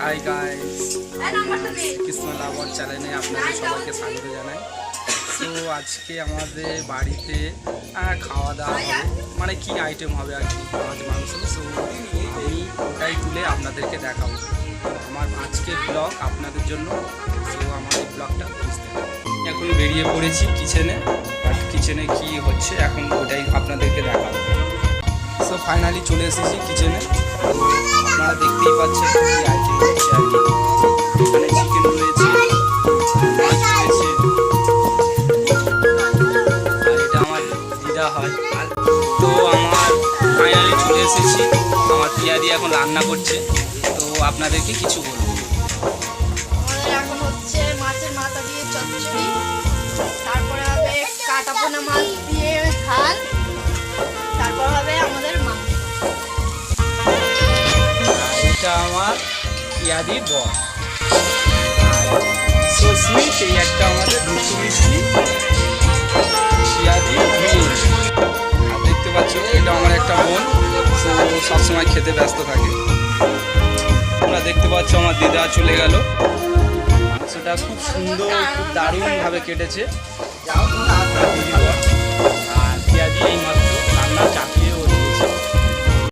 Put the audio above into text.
Hi guys Krishna লাবণ চ্যানেলে আপনাদের সবাইকে স্বাগত জানাই। তো আজকে আমাদের বাড়িতে খাওয়া দাওয়া মানে কি আইটেম হবে আর কি? মাছ, মাংস। সো এই ওটাই তুলে আপনাদেরকে দেখাবো। আমার আজকের ব্লগ আপনাদের জন্য। সো আমার এই ব্লগটা। এখন বেরিয়ে পড়েছি কিচেনে আর কিচেনে কি হচ্ছে, এখন ওটাই আপনাদেরকে দেখাবো। সো ফাইনালি চলে এসেছি কিচেনে আপনারা দেখতেই পাচ্ছেন দিদা হয়। তো আমার ফাইনালি চলে এসেছি। আমার পিয়াদি এখন রান্না করছে। তো আপনাদেরকে কিছু বলব। এখন হচ্ছে মাছের মাথা দিয়ে চচ্চড়ি তারপরে হবে মাছ দিয়ে ঝাল তারপর হবে আমাদের মাংস। এটা আমার পিয়াদি বর। সো সুইট এই একটা আমাদের সো সবসময় খেতে ব্যস্ত থাকে। তোমরা দেখতে পাচ্ছ আমার দিদা চলে গেল। মাংসটা খুব সুন্দর, খুব দারুণভাবে কেটেছে।